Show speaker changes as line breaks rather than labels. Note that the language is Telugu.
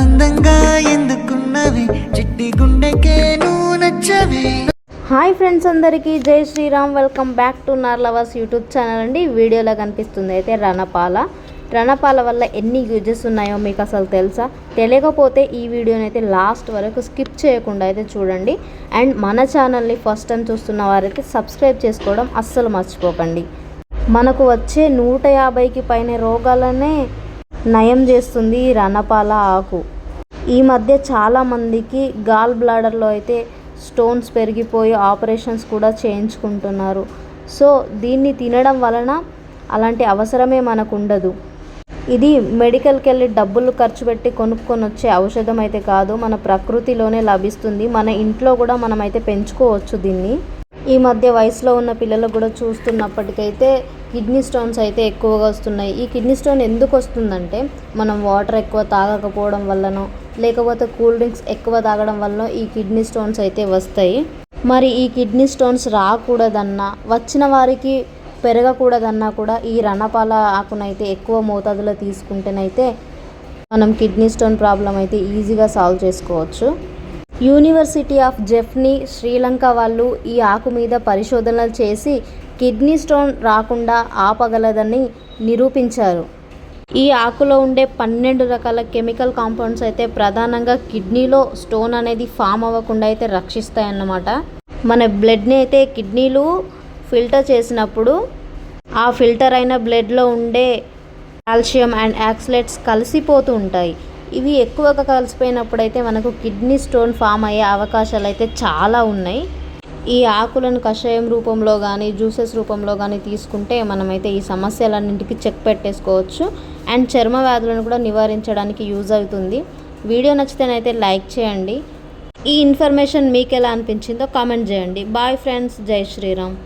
అందంగా ఎందుకున్నవి? చిట్టి గుండెకే నువ్వు నచ్చవి.
హాయ్ ఫ్రెండ్స్ అందరికీ Jai Shri Ram. Welcome back to నార్లవర్స్ YouTube channel అండి. వీడియోలో కనిపిస్తుంది అయితే రణపాల. రణపాల వల్ల ఎన్ని యూజెస్ ఉన్నాయో మీకు అసలు తెలుసా? తెలియకపోతే ఈ వీడియోని అయితే లాస్ట్ వరకు స్కిప్ చేయకుండా అయితే చూడండి. అండ్ మన ఛానల్ని ఫస్ట్ టైం చూస్తున్న వారైతే సబ్స్క్రైబ్ చేసుకోవడం అస్సలు మర్చిపోకండి. మనకు వచ్చే నూట యాభైకి పైన రోగాలనే నయం చేస్తుంది ఈ రణపాల ఆకు. ఈ మధ్య చాలామందికి గాల్ బ్లాడర్లో అయితే స్టోన్స్ పెరిగిపోయి ఆపరేషన్స్ కూడా చేయించుకుంటున్నారు. సో దీన్ని తినడం వలన అలాంటి అవసరమే మనకు ఉండదు ఇది మెడికల్కి వెళ్ళి డబ్బులు ఖర్చు పెట్టి కొనుక్కొని వచ్చే ఔషధం అయితే కాదు మన ప్రకృతిలోనే లభిస్తుంది. మన ఇంట్లో కూడా మనమైతే పెంచుకోవచ్చు దీన్ని. ఈ మధ్య వయసులో ఉన్న పిల్లలకు కూడా చూస్తున్నప్పటికైతే కిడ్నీ స్టోన్స్ అయితే ఎక్కువగా వస్తున్నాయి. ఈ కిడ్నీ స్టోన్ ఎందుకు వస్తుందంటే మనం వాటర్ ఎక్కువ తాగకపోవడం వల్లనో లేకపోతే కూల్ డ్రింక్స్ ఎక్కువ తాగడం వల్ల ఈ కిడ్నీ స్టోన్స్ అయితే వస్తాయి. మరి ఈ కిడ్నీ స్టోన్స్ రాకూడదన్నా వచ్చిన వారికి పెరగకూడదన్నా కూడా ఈ రణపాల ఆకునైతే ఎక్కువ మోతాదులో తీసుకుంటేనైతే మనం కిడ్నీ స్టోన్ ప్రాబ్లం అయితే ఈజీగా సాల్వ్ చేసుకోవచ్చు. యూనివర్సిటీ ఆఫ్ జెఫ్నీ శ్రీలంక వాళ్ళు ఈ ఆకు మీద పరిశోధనలు చేసి కిడ్నీ స్టోన్ రాకుండా ఆపగలదని నిరూపించారు. ఈ ఆకులో ఉండే పన్నెండు రకాల కెమికల్ కాంపౌండ్స్ అయితే ప్రధానంగా కిడ్నీలో స్టోన్ అనేది ఫామ్ అవ్వకుండా అయితే రక్షిస్తాయన్నమాట. మన బ్లడ్ని అయితే కిడ్నీలు ఫిల్టర్ చేసినప్పుడు ఆ ఫిల్టర్ అయిన బ్లడ్లో ఉండే కాల్షియం అండ్ యాక్సిలేట్స్ కలిసిపోతూ ఉంటాయి. ఇవి ఎక్కువగా కలిసిపోయినప్పుడు అయితే మనకు కిడ్నీ స్టోన్ ఫామ్ అయ్యే అవకాశాలు అయితే చాలా ఉన్నాయి. ఈ ఆకులను కషాయం రూపంలో కానీ జ్యూసెస్ రూపంలో కానీ తీసుకుంటే మనమైతే ఈ సమస్యలన్నింటికి చెక్ పెట్టేసుకోవచ్చు. అండ్ చర్మ వ్యాధులను కూడా నివారించడానికి యూజ్ అవుతుంది. వీడియో నచ్చితేనైతే లైక్ చేయండి. ఈ ఇన్ఫర్మేషన్ మీకు ఎలా అనిపించిందో కామెంట్ చేయండి. Bye friends. జై శ్రీరామ్.